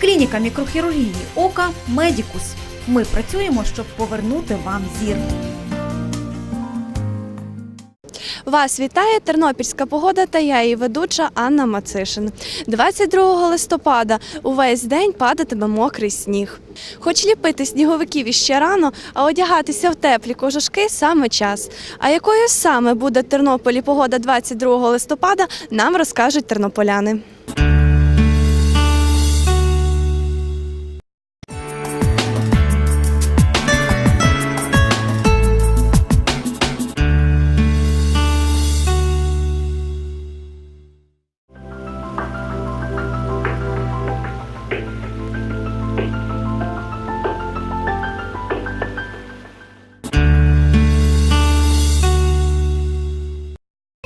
Клініка мікрохірургії ока Медікус. Ми працюємо, щоб повернути вам зір. Вас вітає тернопільська погода та я її ведуча Анна Мацишин. 22 листопада увесь день падатиме мокрий сніг. Хоч ліпити сніговиків іще рано, а одягатися в теплі кожушки саме час. А якою саме буде в Тернополі погода 22 листопада, нам розкажуть тернополяни.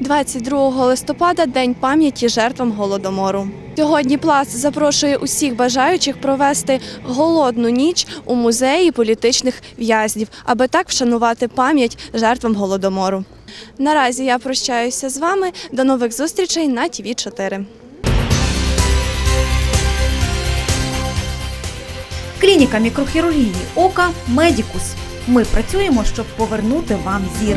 22 листопада День пам'яті жертвам голодомору. Сьогодні пласт запрошує усіх бажаючих провести голодну ніч у музеї політичних в'язнів, аби так вшанувати пам'ять жертвам голодомору. Наразі я прощаюся з вами. До нових зустрічей на ТВ 4 Клініка мікрохірургії ока Медікус. Ми працюємо, щоб повернути вам зір.